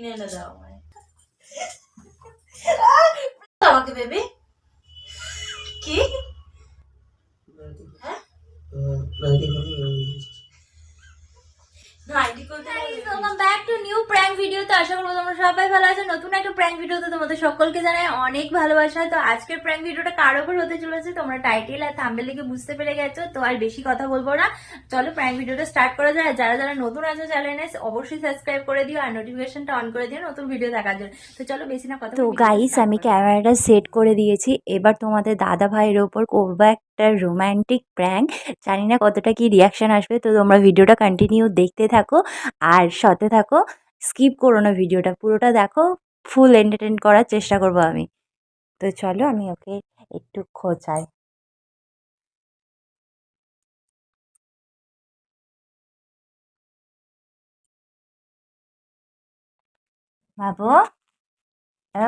কিনে এনে দাও আমায়। আমাকে বেবি? কি? হ্যাঁ? Welcome back to new prank video তো আশা করব তোমরা সবাই ভালো আছো। নতুন একটা প্র্যাঙ্ক ভিডিওতে তোমাদের সকলকে জানাই অনেক ভালোবাসা। তো আজকের প্র্যাঙ্ক ভিডিওটা কার ওপর হতে চলেছে তোমরা টাইটেল আর থাম্বেল লিখে বুঝতে পেরে গেছো তো আর বেশি কথা বলব না। চলো প্র্যাঙ্ক ভিডিওটা স্টার্ট করা যায়। যারা যারা নতুন আছে চ্যানেলে অবশ্যই সাবস্ক্রাইব করে দিও আর নোটিফিকেশনটা অন করে দিও নতুন ভিডিও দেখার জন্য। তো চলো বেশি না কথা তো গাইস আমি। ক্যামেরাটা সেট করে দিয়েছি। এবার তোমাদের দাদা ভাইয়ের ওপর করব একটা রোমান্টিক প্র্যাঙ্ক জানি না কতটা কি রিয়াকশন আসবে, তো তোমরা ভিডিওটা কন্টিনিউ দেখতে থাকো আর সাথে থাকো। স্কিপ করো না ভিডিওটা পুরোটা দেখো ফুল এন্টারটেন করার চেষ্টা করব আমি। তো চলো আমি ওকে একটু খোঁচাই। বাবু এ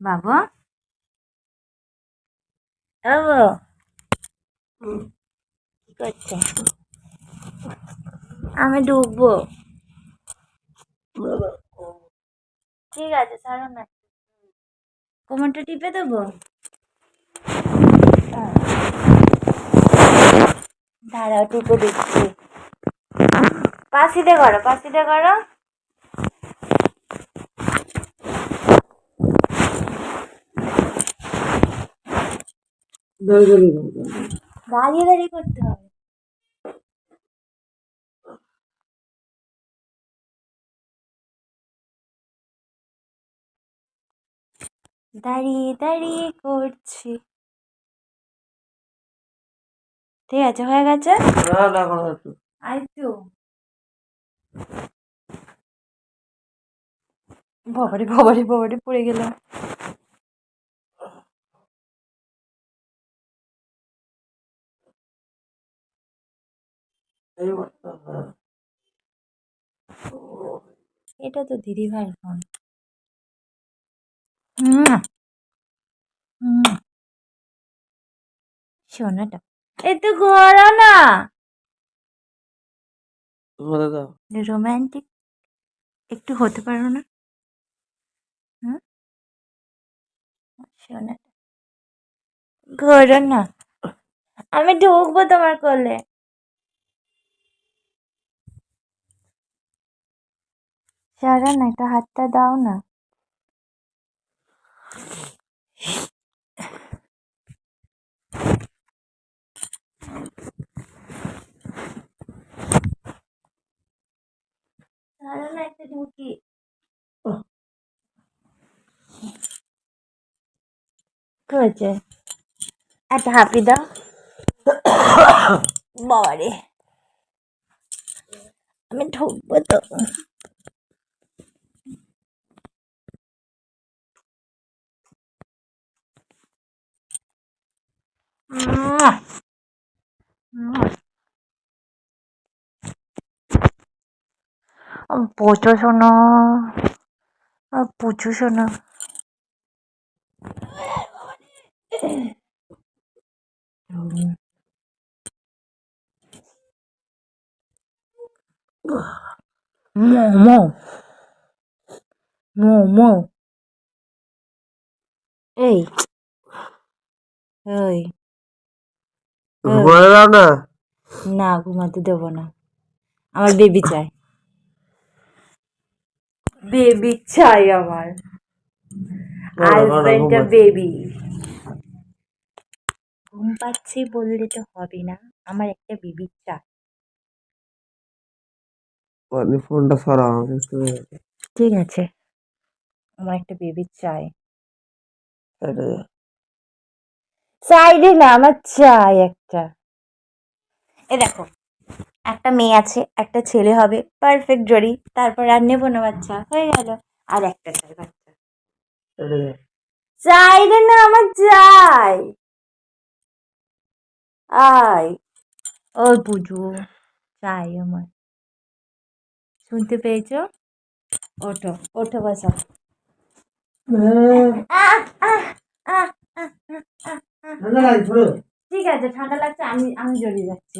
বাবু বাবু কি করছে আমি ঢুকবো। ঠিক আছে ছাড়ো না। কোমরটা টিপে দেবো। দাঁড়াও টিপে দিচ্ছি। পাশিতে করো পাশিতে করো। দাঁড়িয়ে দাঁড়িয়ে করতে হবে। দাঁড়িয়ে দাঁড়িয়ে করছি। ঠিক আছে হয়ে গেছে? তো বাবারে বাবারে বাবারে পড়ে গেলাম। এটা তো দিদি ভাইয়ের ফোন। হুম। হুম। শোনাটা। একটু করো না। রোমান্টিক। একটু হতে পারো না। হুম। শোনাটা। করো না। আমি ঢুকবো তোমার কোলে। সরো না একটু হাতটা দাও না। সরো না একটু ঢুকি হয়েছে? একটা হাঁপি দাও। বাবারে। আমি ঢুকবো তো মুয়া। মুয়া। ও, পুচু শোনো। পুচু শোনো। মোমো মোমো এই এই। ঘুমানো দাও না? না ঘুমাতে দেবো না। আমার বেবি চাই। বেবি চাই আমার। হাজবেন্ডটা বেবি ঘুম পাচ্ছি বললে তো হবে না আমার একটা বেবি চাই। ফোনটা সরাও আমাকে একটু ঠিক আছে। আমার একটা বেবি চাই। এটা সাইডে না আমার চাই একটা। এ দেখো একটা মেয়ে আছে একটা ছেলে হবে পারফেক্ট জড়ি তারপর আর নেব না বাচ্চা হয়ে গেল। আর একটা চাই বাচ্চা। এটা চাই রে না আমার চাই। আয়। ও বুঝু চাই আমার। শুনতে পেয়েছ? ওঠো ওঠো বসো আহ, আহ, আহ, আহ, আহ, আহ। হ্যাঁ। ঠিক আছে ঠান্ডা লাগছে আমি আমি জড়িয়ে যাচ্ছি।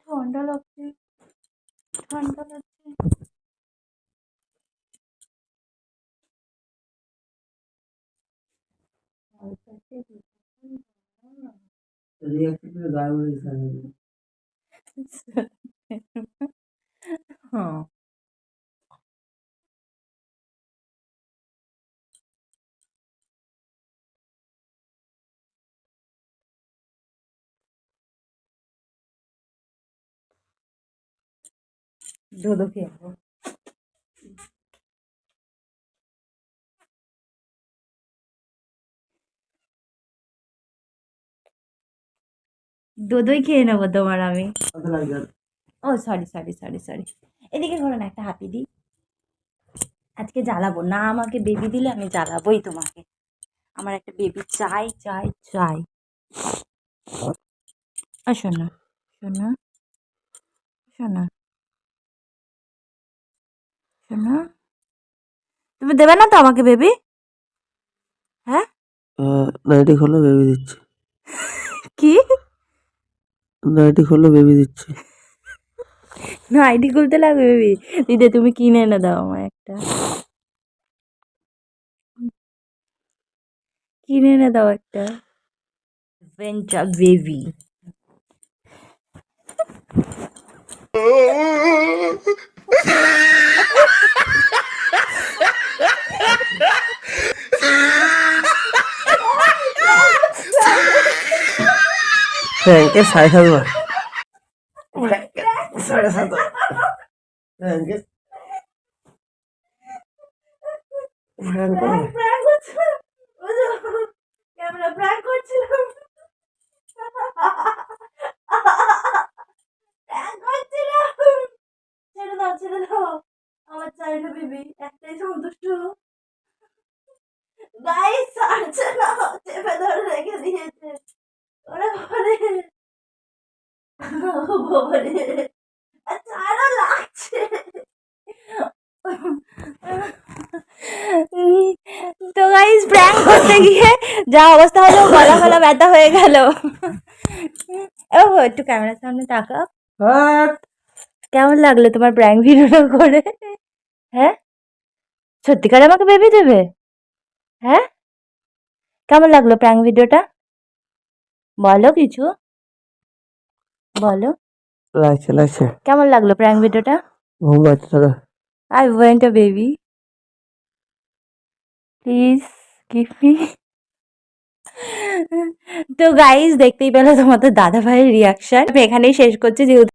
ঠান্ডা লাগছে ঠান্ডা লাগছে হ্যাঁ। দোদো খেয়ে নেব দোদই খেয়ে নেব তোমার আমি। ও সরি সরি সরি সরি এদিকে ঘোরো না একটা হাতি দি। আজকে জ্বালাবো। না আমাকে বেবি দিলে আমি জ্বালাবোই তোমাকে। আমার একটা বেবি চাই চাই চাই। শোনা শোনা শোনা। শোনো তুমি দেবে না তো আমাকে বেবি হ্যাঁ? নাইটি খোলো বেবি দিচ্ছি। কি? নাইটি খোলো বেবি দিচ্ছি। না আইডি খুলতে লাগবে বেবি দিদি তুমি কিনে এনে দাও আমার একটা। কিনে এনে দাও একটা। ভেন্টা বেবি ফ্র্যাঙ্কে সাড়ে ছেড়ে দাও ছেড়ে দাও আমার চাই না বেবি একটাই সন্তুষ্ট গাইস ছাড়ছে না চেপে ধরে রেখে দিয়েছে ওরে বাবারে ও বাবারে আর ছাড়া লাগছে। তো গাইস প্র্যাঙ্ক করতে গিয়ে যা অবস্থা হলো গলা ফলা ব্যথা হয়ে গেল। ও একটু ক্যামেরার সামনে তাকা কেমন লাগল তোমার প্র্যাঙ্ক ভিডিওটা করে? হ্যাঁ? সত্যিকার আমাকে বেবি দেবে? হ্যাঁ? কেমন লাগল প্র্যাঙ্ক ভিডিওটা? বলো কিছু। বলো। লাগছে লাগছে। কেমন লাগল প্র্যাঙ্ক ভিডিওটা ঘুম পাচ্ছে দাদা I want a baby please give me তো গাইজ দেখতেই পেল তোমাদের দাদা ভাইয়ের রিয়াকশন এখানেই শেষ করছি যেহেতু